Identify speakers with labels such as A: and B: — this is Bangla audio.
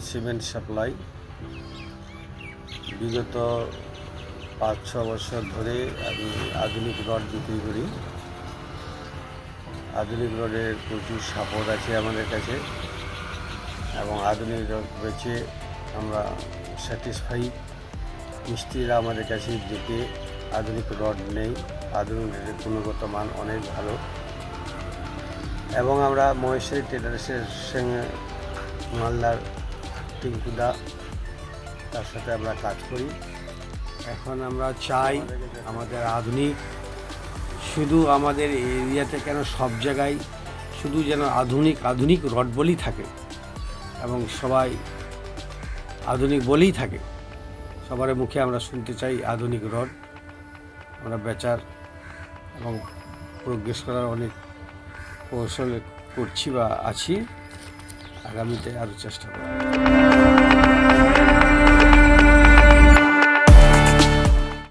A: Cement supply. বিগত পাঁচ, ছ বছর ধরে আমি আধুনিক রড বিক্রি করি। আধুনিক রডের প্রচুর সাপোর্ট আছে আমাদের কাছে এবং আধুনিক রড বেচে আমরা স্যাটিসফাই মিস্ত্রিরা আমাদের কাছে যেতে আধুনিক রড নেই। আধুনিক রডের গুণগত মান অনেক ভালো। এবং আমরা মহেশ্বরী টেলার্সের সঙ্গে মালদার টিঙ্কুদা তার সাথে আমরা কাজ করি। এখন আমরা চাই আমাদের আধুনিক, শুধু আমাদের এরিয়াতে কেন সব জায়গায় শুধু যেন আধুনিক আধুনিক রড বলেই থাকে এবং সবাই আধুনিক বলেই থাকে। সবার মুখে আমরা শুনতে চাই আধুনিক রড। আমরা বেচার এবং প্রোগ্রেস করার অনেক কৌশল করছি বা আছি। আগামীতে আরও চেষ্টা করব।